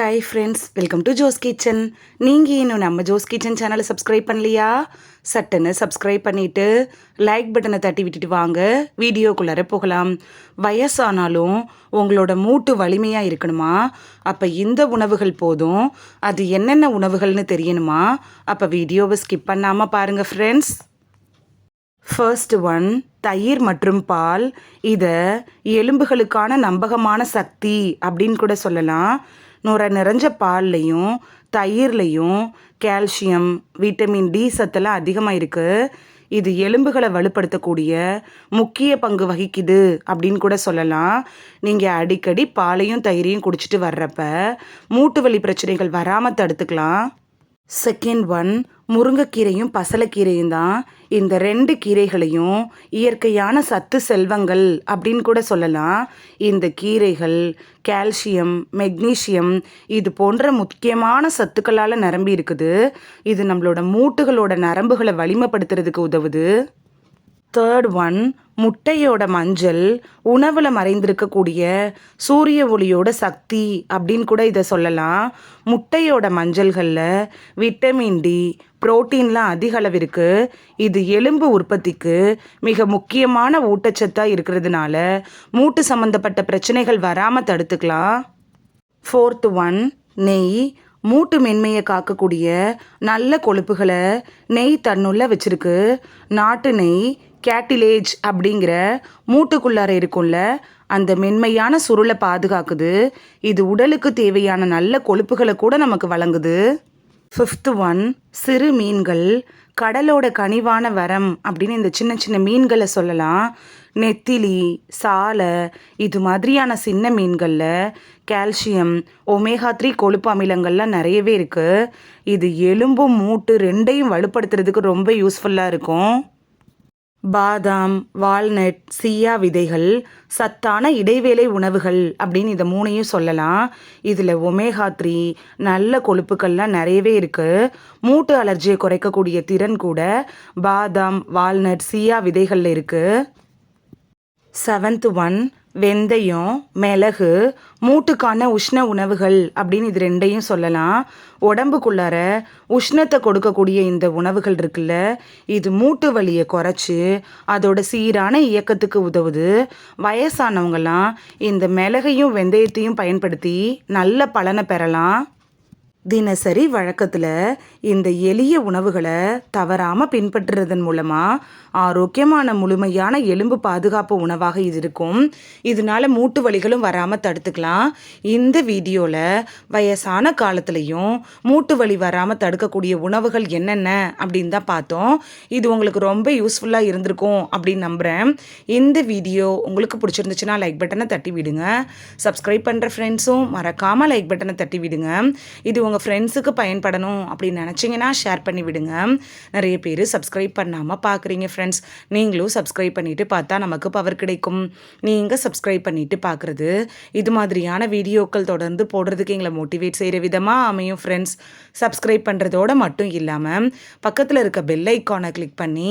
Hi friends welcome to Jo's kitchen நீங்கள் இன்னும் நம்ம ஜோஸ் கிச்சன் சேனலை சப்ஸ்கிரைப் பண்ணலையா? சட்டுன்னு சப்ஸ்கிரைப் பண்ணிவிட்டு லைக் பட்டனை தட்டி விட்டுட்டு வாங்க. வீடியோக்குள்ளார போகலாம். வயசானாலும் உங்களோட மூட்டு வலிமையாக இருக்கணுமா? அப்போ இந்த உணவுகள் போதும். அது என்னென்ன உணவுகள்னு தெரியணுமா? அப்போ வீடியோவை ஸ்கிப் பண்ணாமல் பாருங்கள் ஃப்ரெண்ட்ஸ் ஃபர்ஸ்ட் ஒன் தயிர் மற்றும் பால் இதை எலும்புகளுக்கான நம்பகமான சக்தி அப்படின்னு கூட சொல்லலாம். நுரை நிறைஞ்ச பால்லையும் தயிர்லையும் கால்சியம் விட்டமின் டி சத்தெல்லாம் அதிகமாக இருக்குது இது எலும்புகளை வலுப்படுத்தக்கூடிய முக்கிய பங்கு வகிக்குது அப்படின்னு கூட சொல்லலாம். நீங்கள் அடிக்கடி பாலையும் தயிரையும் குடிச்சிட்டு வர்றப்ப மூட்டு வலி பிரச்சனைகள் வராமல் தடுத்துக்கலாம். செகண்ட் ஒன் முருங்கைக்கீரையும் பசலைக்கீரையும் தான். இந்த ரெண்டு கீரைகளையும் இயற்கையான சத்து செல்வங்கள் அப்படின்னு கூட சொல்லலாம். இந்த கீரைகள் கால்சியம் மெக்னீஷியம் இது போன்ற முக்கியமான சத்துக்களால் நிரம்பி இருக்குது. இது நம்மளோட மூட்டுகளோட நரம்புகளை வலிமைப்படுத்துறதுக்கு உதவுது. தேர்ட் ஒன் முட்டையோட மஞ்சள் உணவில் மறைந்திருக்கக்கூடிய சூரிய ஒளியோட சக்தி அப்படின்னு கூட இதை சொல்லலாம். முட்டையோட மஞ்சள்களில் விட்டமின் டி புரோட்டீன்லாம் அதிக அளவு இருக்குது இது எலும்பு உற்பத்திக்கு மிக முக்கியமான ஊட்டச்சத்தாக இருக்கிறதுனால மூட்டு சம்மந்தப்பட்ட பிரச்சனைகள் வராமல் தடுத்துக்கலாம். ஃபோர்த் ஒன் நெய் மூட்டு மென்மையை காக்கக்கூடிய நல்ல கொழுப்புகளை நெய் தன்னுள்ள வச்சிருக்கு. நாட்டு நெய் கேட்டிலேஜ் அப்படிங்கிற மூட்டுக்குள்ளார இருக்கும்ல அந்த மென்மையான சுருளை பாதுகாக்குது. இது உடலுக்கு தேவையான நல்ல கொழுப்புகளை கூட நமக்கு வழங்குது. ஃபிஃப்த்து ஒன் சிறு மீன்கள். கடலோட கனிவான வரம் அப்படின்னு இந்த சின்ன சின்ன மீன்களை சொல்லலாம். நெத்திலி சாலை இது மாதிரியான சின்ன மீன்களில் கால்சியம் ஒமேகா த்ரீ கொழுப்பு அமிலங்கள்லாம் நிறையவே இருக்குது இது எலும்பும் மூட்டு ரெண்டையும் வலுப்படுத்துறதுக்கு ரொம்ப யூஸ்ஃபுல்லாக இருக்கும். பாதாம் வால்நட் சியா விதைகள் சத்தான இடைவேளை உணவுகள் அப்படின்னு இதை மூணையும் சொல்லலாம். இதில் ஒமேகா த்ரீ நல்ல கொழுப்புக்கள்லாம் நிறையவே இருக்குது மூட்டு அலர்ஜியை குறைக்கக்கூடிய திறன் கூட பாதாம் வால்நட் சியா விதைகளில் இருக்குது செவன்த் ஒன் வெந்தயம் மிளகு மூட்டுக்கான உஷ்ண உணவுகள் அப்படின்னு இது ரெண்டையும் சொல்லலாம். உடம்புக்குள்ளார உஷ்ணத்தை கொடுக்கக்கூடிய இந்த உணவுகள் இருக்குல்ல இது மூட்டு வலியை குறைச்சி அதோட சீரான இயக்கத்துக்கு உதவுது. வயசானவங்கெல்லாம் இந்த மிளகையும் வெந்தயத்தையும் பயன்படுத்தி நல்ல பலனை பெறலாம். தினசரி வழக்கத்தில் இந்த எளிய உணவுகளை தவறாமல் பின்பற்றுறதன் மூலமாக ஆரோக்கியமான முழுமையான எலும்பு பாதுகாப்பு உணவாக இது இருக்கும். இதனால மூட்டு வலிகளும் வராமல் தடுத்துக்கலாம். இந்த வீடியோவில் வயசான காலத்துலேயும் மூட்டு வலி வராமல் தடுக்கக்கூடிய உணவுகள் என்னென்ன அப்படின்னு தான் பார்த்தோம். இது உங்களுக்கு ரொம்ப யூஸ்ஃபுல்லாக இருந்திருக்கும் அப்படின்னு நம்புகிறேன் இந்த வீடியோ உங்களுக்கு பிடிச்சிருந்துச்சுன்னா லைக் பட்டனை தட்டி விடுங்க. சப்ஸ்கிரைப் பண்ணுற ஃப்ரெண்ட்ஸும் மறக்காமல் லைக் பட்டனை தட்டி விடுங்க. இது உங்கள் ஃப்ரெண்ட்ஸுக்கு பயன்படணும் அப்படின்னு நினச்சிங்கன்னா ஷேர் பண்ணி விடுங்க. நிறைய பேர் சப்ஸ்கிரைப் பண்ணாமல் பார்க்குறீங்க ஃப்ரெண்ட்ஸ் நீங்களும் சப்ஸ்கிரைப் பண்ணிவிட்டு பார்த்தா நமக்கு பவர் கிடைக்கும். நீங்கள் சப்ஸ்கிரைப் பண்ணிவிட்டு பார்க்குறது இது மாதிரியான வீடியோக்கள் தொடர்ந்து போடுறதுக்கு எங்களை மோட்டிவேட் செய்கிற விதமாக அமையும் ஃப்ரெண்ட்ஸ் சப்ஸ்கிரைப் பண்ணுறதோட மட்டும் இல்லாமல் பக்கத்தில் இருக்க பெல் ஐக்கானை கிளிக் பண்ணி